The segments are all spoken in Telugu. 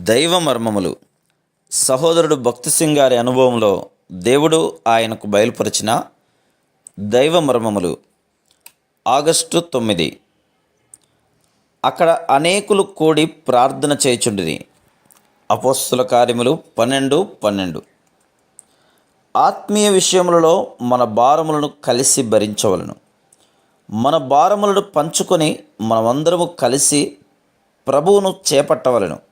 దైవ మర్మములు. సహోదరుడు భక్తి సింగ్ గారి అనుభవంలో దేవుడు ఆయనకు బయలుపరిచిన దైవ మర్మములు. ఆగస్టు తొమ్మిది. అక్కడ అనేకులు కూడి ప్రార్థన చేయుచుండిరి. అపోస్తుల కార్యములు పన్నెండు పన్నెండు. ఆత్మీయ విషయములలో మన భారములను కలిసి భరించవలను. మన భారములను పంచుకొని మనమందరము కలిసి ప్రభువును చేపట్టవలను.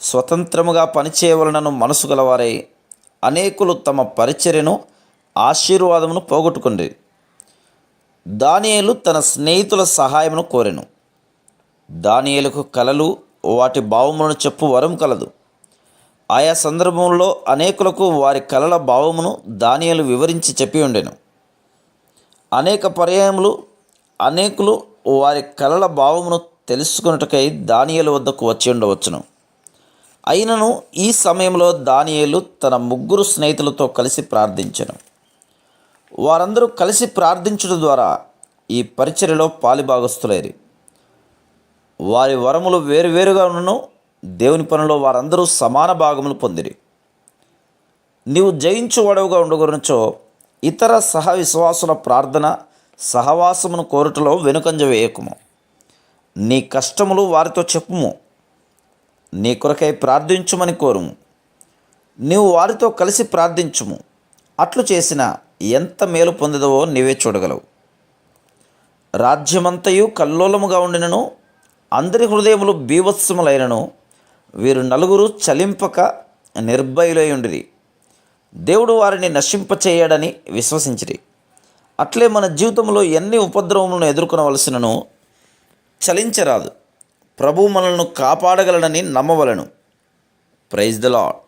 స్వతంత్రముగా పనిచేయవలనను మనసు గలవారై అనేకులు తమ పరిచర్యను ఆశీర్వాదమును పోగొట్టుకుంది దానియేలు తన స్నేహితుల సహాయమును కోరెను. దానియేలుకు కలలు వాటి భావములను చెప్పు వరం కలదు. ఆయా సందర్భంలో అనేకులకు వారి కలల భావమును దానియలు వివరించి చెప్పి ఉండెను. అనేక పర్యాయములు అనేకులు వారి కలల భావమును తెలుసుకున్నట్టుకై దానియేలు వద్దకు వచ్చి ఉండవచ్చును. అయినను ఈ సమయంలో దానియేలు తన ముగ్గురు స్నేహితులతో కలిసి ప్రార్థించను. వారందరూ కలిసి ప్రార్థించడం ద్వారా ఈ పరిచర్యలో పాలిభాగస్తులేరు వారి వరములు వేరువేరుగా ఉన్నను దేవుని పనిలో వారందరూ సమాన భాగములు పొందిరి. నీవు జయించువాడవుగా ఉండగురించో ఇతర సహ విశ్వాసుల ప్రార్థన సహవాసమును కోరుటలో వెనుకంజ వేయకుము. నీ కష్టములు వారితో చెప్పుము. నీ కొరకై ప్రార్థించుమని కోరుము. నీవు వారితో కలిసి ప్రార్థించుము. అట్లు చేసిన ఎంత మేలు పొందదవో నీవే చూడగలవు. రాజ్యమంతయు కల్లోలముగా ఉండినను అందరి హృదయములు బీభత్సములైనను వీరు నలుగురు చలింపక నిర్భయులై ఉండిరి దేవుడు వారిని నశింపచేయడని విశ్వసించిరి. అట్లే మన జీవితంలో ఎన్ని ఉపద్రవములను ఎదుర్కొనవలసినను చలించరాదు. ప్రభు మనల్ని కాపాడగలడని నమ్మవలను. Praise the lord